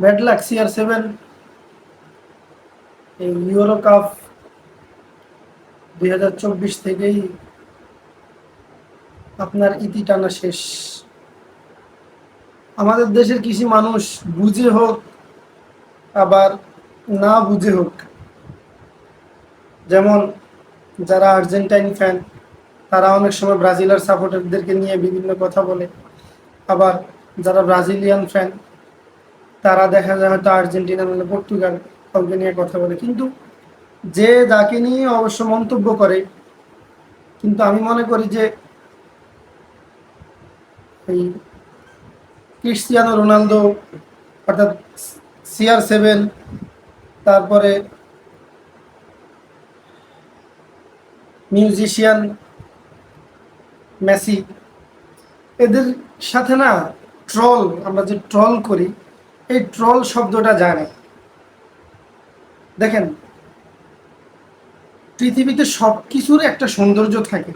Bad luck CR seven এই euro cup দুই হাজার চব্বিশ থেকেই আপনার ইতি টানা শেষ। আমাদের দেশের কিছু মানুষ বুঝে হোক, আবার না বুঝে হোক, যেমন যারা আর্জেন্টাইন ফ্যান তারা অনেক সময় ব্রাজিলের সাপোর্টারদেরকে নিয়ে বিভিন্ন কথা বলে, আবার যারা ব্রাজিলিয়ান ফ্যান তারা দেখা যায় হয়তো আর্জেন্টিনা মানে পর্তুগাল, কাউকে নিয়ে কথা বলে। কিন্তু যে যাকে নিয়ে অবশ্য মন্তব্য করে, কিন্তু আমি মনে করি যে এই ক্রিস্টিয়ানো রোনালদো, অর্থাৎ সিআর সেভেন, তারপরে মিউজিশিয়ান মেসি, এদের সাথে না ট্রল, আমরা যে ট্রল করি এই ট্রল শব্দটা জানে। দেখেন পৃথিবীতে সব কিছুর একটা সৌন্দর্য থাকে।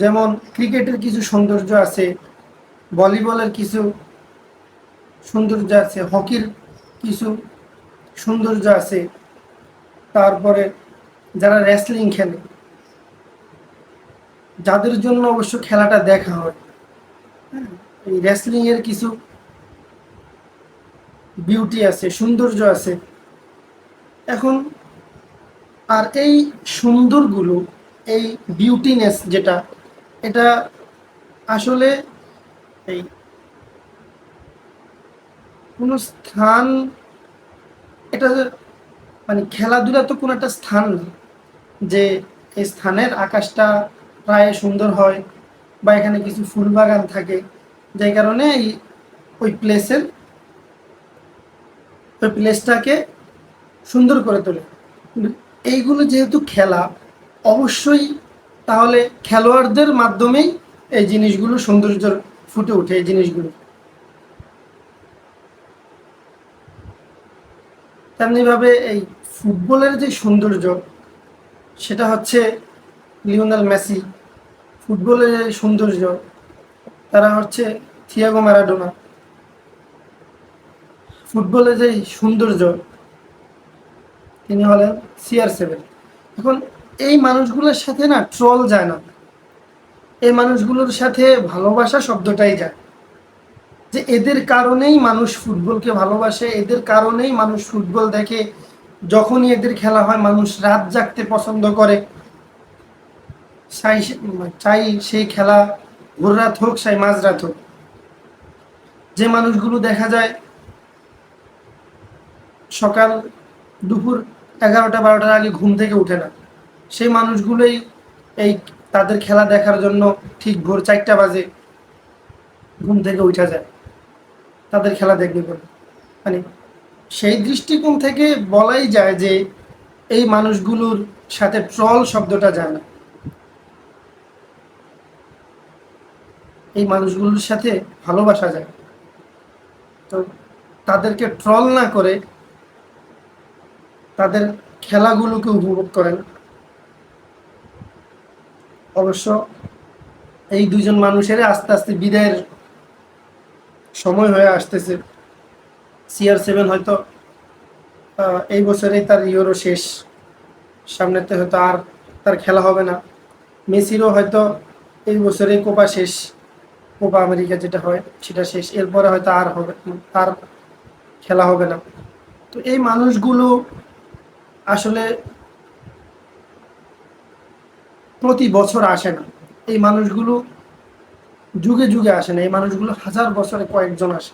যেমন ক্রিকেটের কিছু সৌন্দর্য আছে ভলিবলের কিছু সৌন্দর্য আছে হকির কিছু সৌন্দর্য আছে তারপরে যারা রেসলিং খেলে যাদের জন্য অবশ্য খেলাটা দেখা হয়। হ্যাঁ, রেসলিং এর কিছু বিউটি আছে, সৌন্দর্য আছে। এখন আর এই সুন্দরগুলো, এই বিউটিনেস যেটা, এটা আসলে এই কোনো স্থান, এটা মানে খেলাধুলা তো কোনো একটা স্থান যে এই স্থানের আকাশটা প্রায় সুন্দর হয় বা এখানে কিছু ফুল বাগান থাকে। যাই কারণে এই ওই প্লেসের ওই প্লেসটাকে সুন্দর করে তোলে। এইগুলো যেহেতু খেলা, অবশ্যই তাহলে খেলোয়াড়দের মাধ্যমেই এই জিনিসগুলো, সৌন্দর্য ফুটে ওঠে এই জিনিসগুলো। তেমনিভাবে এই ফুটবলের যে সৌন্দর্য, সেটা হচ্ছে লিওনাল মেসি। ফুটবলের যে সৌন্দর্য তারা হচ্ছে থিয়াগো ম্যারাডোনা ফুটবলের যে সৌন্দর্য, তিনি হলেন সিআর সেভেন এখন এই মানুষগুলোর সাথে না ট্রল যায় না। এই মানুষগুলোর সাথে ভালোবাসা শব্দটাই যায়। যে এদের কারণেই মানুষ ফুটবলকে ভালোবাসে, এদের কারণেই মানুষ ফুটবল দেখে। যখনই এদের খেলা হয়, মানুষ রাত জাগতে পছন্দ করে। চাই সেই খেলা ভোর রাত হোক চাই মাঝরাত হোক, যে মানুষগুলো দেখা যায় সকাল দুপুর এগারোটা, বারোটার আগে ঘুম থেকে উঠে না, সেই মানুষগুলোই এই তাদের খেলা দেখার জন্য ঠিক ভোর চারটা বাজে ঘুম থেকে উঠা যায়, তাদের খেলা দেখবে মানে সেই দৃষ্টিকোণ থেকে বলাই যায় যে এই মানুষগুলোর সাথে ট্রল শব্দটা যায় না। এই মানুষগুলোর সাথে ভালোবাসা যায়। তো তাদেরকে ট্রল না করে তাদের খেলাগুলোকে উপভোগ করেন। অবশ্য এই দুজন মানুষের আস্তে আস্তে বিদায়ের সময় হয়ে আসতেছে। সিআর সেভেন হয়তো এই বছরেই তার ইউরো শেষ। সামনেতে হয়তো আর তার খেলা হবে না। মেসিরও হয়তো এই বছরেই কোপা শেষ। কোপা আমেরিকা যেটা হয়, সেটা শেষ। এরপরে হয়তো আর হবে তার খেলা হবে না। তো এই মানুষগুলো আসলে প্রতি বছর আসে না। এই মানুষগুলো যুগে যুগে আসে না। এই মানুষগুলো হাজার বছরে কয়েকজন আসে।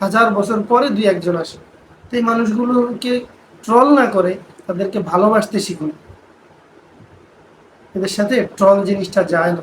হাজার বছর পরে দুই একজন আসে। তো এই মানুষগুলোকে ট্রল না করে তাদেরকে ভালোবাসতে শিখুন। এদের সাথে ট্রল জিনিসটা যায় না।